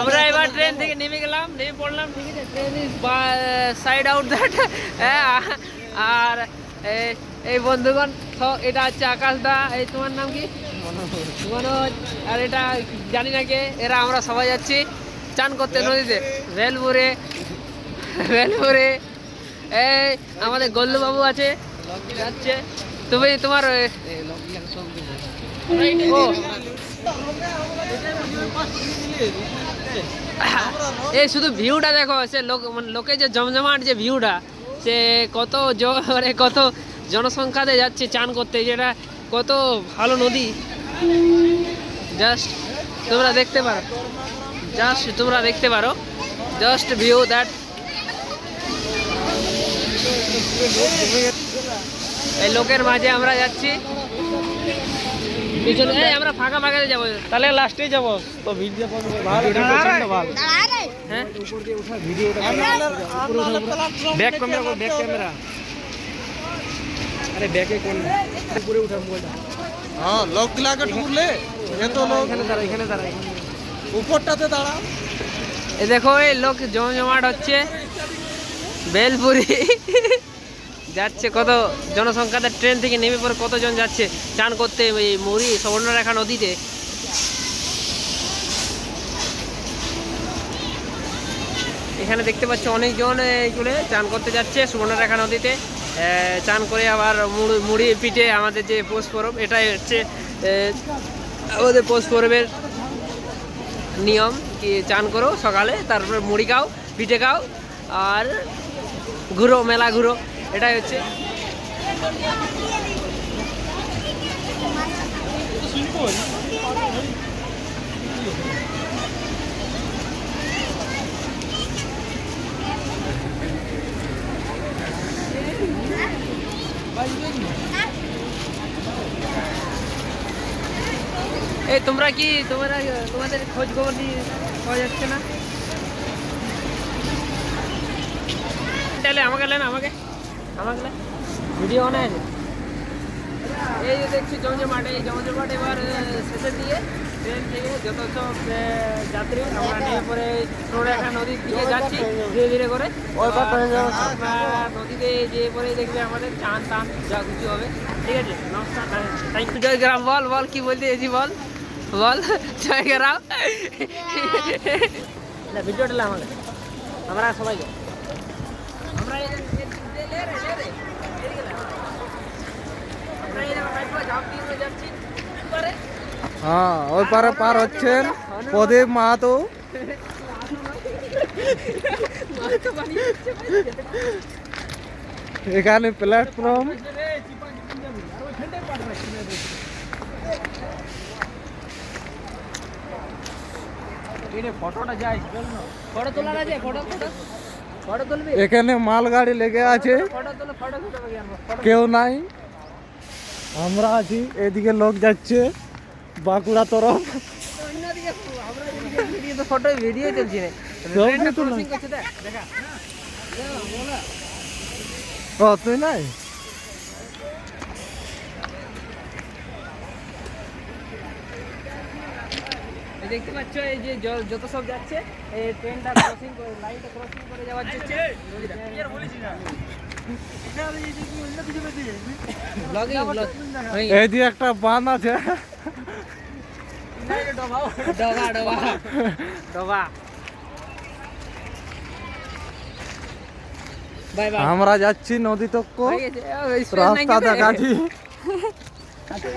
আমরা এবার ট্রেন থেকে নেমে গেলাম নেমে পড়লাম ঠিক আছে train is side out that হ্যাঁ আর এই বন্ধুগণ এটা হচ্ছে আকাশদা এই তোমার নাম কি মনোজ আর এটা জানি না কে এরা আমরা সবাই যাচ্ছি চান করতে নদীতে ভেলপুরে ভেলপুরে এই আমাদের গল্লুবাবু আছে যাচ্ছে তুমি তোমার ও এই শুধু ভিউটা দেখো, সে লোক মানে লোকে যে জমজমাট যে ভিউটা, সে কত জ- মানে কত জনসংখ্যাতে যাচ্ছে চান করতে যেটা কত ভালো নদী। জাস্ট তোমরা দেখতে পারো। জাস্ট তোমরা দেখতে পারো। জাস্ট ভিউ দ্যাট এই লোকের মাঝে আমরা যাচ্ছি। পিছনে এই আমরা ফাঁকা যাব। তাহলে লাস্টে যাব। তো ভিডিও ভালো ভালো। হ্যাঁ? ব্যাক ক্যামেরা ব্যাক ক্যামেরা আরে ব্যাকে কোন? উপরে উঠা মোবাইলটা। হ্যাঁ লোক ঢুকলে এত লোক এখানে দাঁড়া এখানে দাঁড়া উপরটাতে দাঁড়া এ দেখো এই লোক জমজমাট হচ্ছে। বেলপুরি। যাচ্ছে কত জনসংখ্যাতে ট্রেন থেকে নেমে পরে কতজন যাচ্ছে? চান করতে এই মুড়ি সুবর্ণরেখা নদীতে। এখানে দেখতে পাচ্ছ অনেকজন এইগুলো চান করতে যাচ্ছে সুবর্ণরেখা নদীতে। চান করে আবার মুড়ি পিঠে আমাদের যে পৌষ পরব, এটাই হচ্ছে আমাদের পৌষ পরবের নিয়ম কি চান করো সকালে, তারপরে মুড়ি খাও, পিঠে খাও, আর ঘুরো, মেলা ঘুরো। এটাই হচ্ছে। এই, তোমরা কি তোমরা, তোমাদের খোঁজ খবর দিয়ে পাওয়া যাচ্ছে না? তাহলে আমাকে লেন, আমাকে। আমাকে ভিডিও অনে আছে এই যে দেখছি জমজমাট এই জমজমাট এবার শেষের দিকে ট্রেন থেকে যত সব যাত্রী আমরা নেমে পরে সোনারেখা নদীর দিকে যাচ্ছি ধীরে ধীরে করে। নদীতে যে পরে দেখবে আমাদের চান টান যা কিছু হবে। ঠিক আছে? নমস্কার থ্যাংক ইউ জয় গ্রাম বল বল কি বলতে এসি বল? বল জয় গ্রাম না ভিডিওটা লে আমাকে আমরা সবাই যাই আমরা হ্যাঁ ওই পারে পার হচ্ছেন প্রদীপ মাহাতো। এখানে প্ল্যাটফর্ম ফটোটা যাই ফটো আছে ফটো ফটো ফটো এখানে মালগাড়ি লেগে আছে। কেউ নাই। আমরা আছি এদিকে লোক যাচ্ছে বাঁকুড়া তরফ। ফটো ভিডিও চলছে ও তুই নাই? দেখতে পাচ্ছ এই যে যত সব যাচ্ছে এই ট্রেনটা ক্রসিং করে লাইনটা ক্রসিং করে যাওয়ার ব্লগিং ব্লগ একটা বাঁধ আছে ডবা ডবা ডবা বাই বাই আমরা যাচ্ছি নদী তক্ক হয়ে রাস্তা। দেখাচ্ছি